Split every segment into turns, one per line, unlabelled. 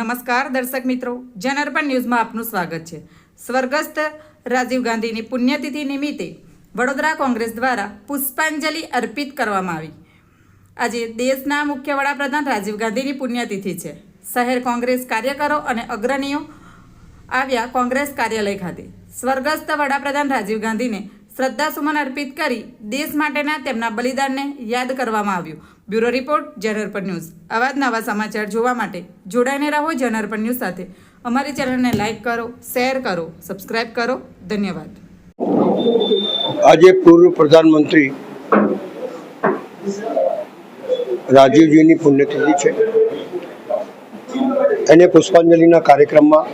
નમસ્કાર દર્શક મિત્રો જનઅર્પણ ન્યૂઝમાં આપનું સ્વાગત છે. સ્વર્ગસ્થ રાજીવ ગાંધીની પુણ્યતિથિ નિમિત્તે વડોદરા કોંગ્રેસ દ્વારા પુષ્પાંજલિ અર્પિત કરવામાં આવી. આજે દેશના મુખ્ય વડાપ્રધાન રાજીવ ગાંધીની પુણ્યતિથિ છે. શહેર કોંગ્રેસ કાર્યકરો અને અગ્રણીઓ આવ્યા કોંગ્રેસ કાર્યાલય ખાતે. સ્વર્ગસ્થ વડાપ્રધાન રાજીવ ગાંધીને શ્રદ્ધાસુમન અર્પિત કરી દેશ માટેના તેમના બલિદાનને યાદ કરવામાં આવ્યું. બ્યુરો રિપોર્ટ જનરપર ન્યૂઝ. આવા જ નવા સમાચાર જોવા માટે જોડાઈને રહો જનરપર ન્યૂઝ સાથે. અમારી ચેનલને લાઇક કરો, શેર કરો, સબસ્ક્રાઇબ કરો. ધન્યવાદ.
આજે પૂર્વ પ્રધાનમંત્રી રાજીવજીની પુણ્યતિથિ છે. એને પુષ્પાંજલિના કાર્યક્રમમાં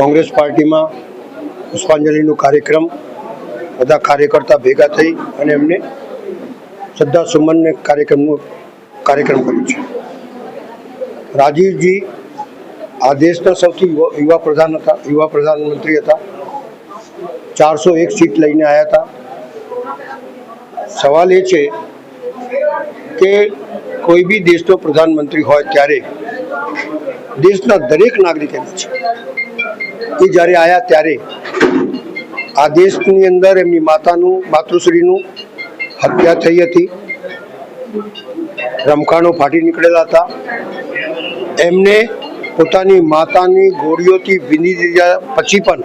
કોંગ્રેસ પાર્ટીમાં પુષ્પાંજલિનો કાર્યક્રમ બધા કાર્યકર્તા ભેગા થઈ અને એમને શ્રદ્ધા સુમનને કાર્યક્રમનું કાર્યક્રમ કર્યો છે. રાજીવજી આ દેશના સૌથી યુવા પ્રધાન હતા, યુવા પ્રધાનમંત્રી હતા. ચારસો એક સીટ લઈને આવ્યા હતા. સવાલ એ છે કે કોઈ બી દેશનો પ્રધાનમંત્રી હોય ત્યારે દેશના દરેક નાગરિક એમ છે. એ જ્યારે આવ્યા ત્યારે આ દેશની અંદર એમની માતાનું, માતૃશ્રીનું હત્યા થઈ હતી. રમખાણો ફાટી નીકળેલા હતા. એમને પોતાની માતાની ગોળીઓથી વિની દીધા પછી પણ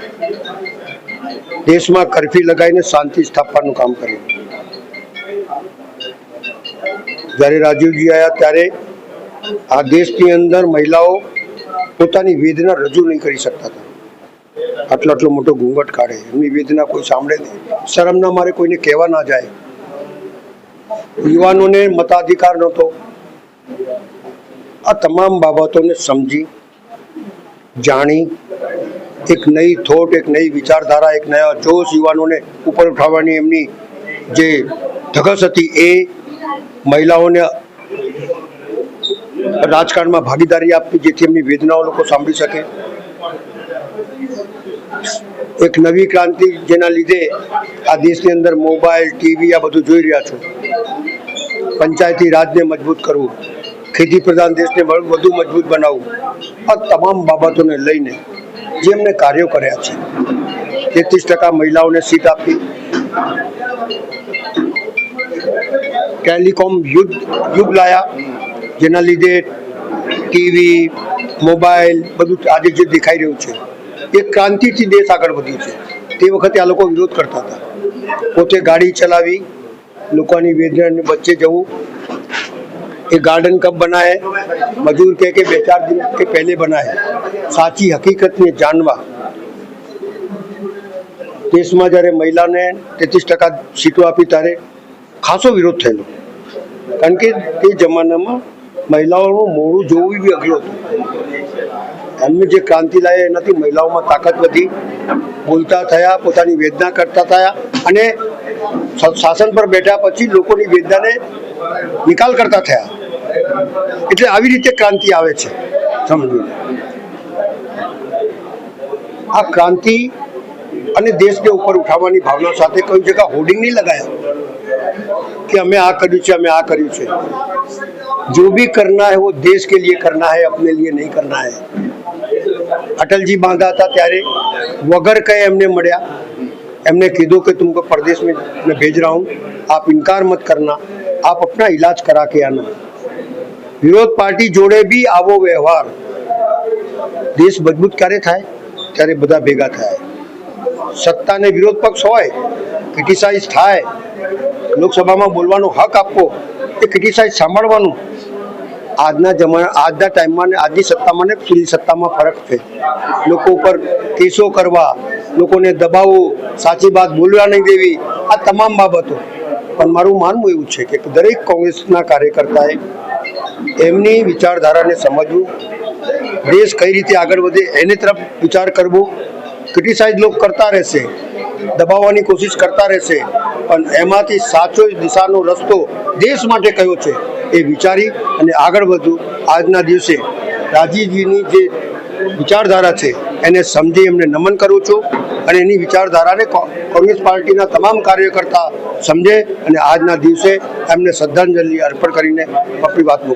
દેશમાં કરફ્યુ લગાવીને શાંતિ સ્થાપવાનું કામ કર્યું. જ્યારે રાજીવજી આવ્યા ત્યારે આ દેશની અંદર મહિલાઓ પોતાની વેદના રજૂ નહીં કરી શકતા હતા. આટલો આટલો મોટો ઘૂંઘટ કાઢે. એમની વેદના કોઈ સાંભળે નહીં. શરમના મારે કોઈને કહેવા ના જાય. યુવાનોને મતાધિકાર નહોતો. આ તમામ બાબતોને સમજી, જાણી, એક નવી થોટ, એક નઈ વિચારધારા, એક નયા જોશ યુવાનોને ઉપર ઉઠાવવાની એમની જે ધગસ હતી એ મહિલાઓને રાજકારણમાં ભાગીદારી આપવી જેથી એમની વેદનાઓ લોકો સાંભળી શકે. એક નવી ક્રાંતિ જેના લીધે આ દેશની અંદર મોબાઈલ, ટીવી, આ બધું જોઈ રહ્યા છો. પંચાયતી રાજને મજબૂત કરવું, ખેતી પ્રધાન દેશને વધુ મજબૂત બનાવવું, આ તમામ બાબતોને લઈને જે એમને કાર્યો કર્યા છે. તેત્રીસ ટકા મહિલાઓને સીટ આપી. ટેલિકોમ યુદ્ધ યુગ લાયા, જેના લીધે ટીવી, મોબાઈલ બધું આજે જે દેખાઈ રહ્યું છે. એ ક્રાંતિથી દેશ આગળ વધ્યો છે તે વખતે આ લોકો વિરોધ કરતા હતા પોતે ગાડી ચલાવી લોકોની વેદનાની વચ્ચે જવું એ ગાર્ડન કબ બનાए મજૂર કહે કે બે ચાર દિન કે પહેલે બનાए સાચી હકીકતને જાણવા દેશમાં જ્યારે મહિલાને તેત્રીસ ટકા સીટો આપી ત્યારે ખાસો વિરોધ થયેલો કારણ કે તે જમાનામાં મહિલાઓનું મોડું જોવું બી અઘરું હતું એમને જે ક્રાંતિ લાવી એનાથી મહિલાઓમાં તાકાત વધી બોલતા થયા, પોતાની વેદના કરતા થયા અને શાસન પર બેઠા પછી લોકોની વેદનાને નિકાલ કરતા થયા. એટલે આવી રીતે ક્રાંતિ આવે છે સમજો આ ક્રાંતિ અને દેશને ઉપર ઉઠાવવાની ભાવના સાથે કોઈ જગ્યા હોર્ડિંગ નહીં લગાયા. कि हमें आ કર્યું છે हमें आ કર્યું છે जो भी करना है वो देश के लिए करना है अपने लिए नहीं करना है અટલજી બાંધા હતા ત્યારે વગર કહે એમને મળ્યા એમને કીધું કે तुमको प्रदेश में मैं भेज रहा हूँ आप इनकार मत करना आप अपना इलाज करा के आना વિરોધ પાર્ટી જોડે બી આવો વ્યવહાર દેશ મજબૂત ક્યારે થાય ત્યારે બધા ભેગા થાય સત્તાને વિરોધ પક્ષ હોય ક્રિટિસાઇઝ થાય લોકસભામાં બોલવાનો હક આપવો, એ ક્રિટિસાઇઝ સાંભળવાનું. આજના જમાના, આજના ટાઈમમાં ને આજની સત્તામાં ને પેલી સત્તામાં ફરક છે. લોકો ઉપર કેસો કરવા, લોકોને દબાવો, સાચી વાત બોલવા નહીં દેવી, આ તમામ બાબતો. પણ મારું માનવું એવું છે કે દરેક કોંગ્રેસના કાર્યકર્તાએ એમની વિચારધારાને સમજવું, દેશ કઈ રીતે આગળ વધે એની તરફ વિચાર કરવો, ક્રિટિસાઇઝ લોકો કરતા રહેશે. દબાવવાની કોશિશ કરતા રહેશે. પણ એમાંથી સાચો દિશાનો રસ્તો દેશ માટે કયો છે એ વિચારી અને આગળ વધવું આજના દિવસે રાજીવજીની જે વિચારધારા છે એને સમજી એમને નમન કરું છું અને એની વિચારધારાને કોંગ્રેસ પાર્ટીના તમામ કાર્યકર્તા સમજે અને આજના દિવસે એમને શ્રદ્ધાંજલિ અર્પણ કરીને આપણી વાત મૂકું.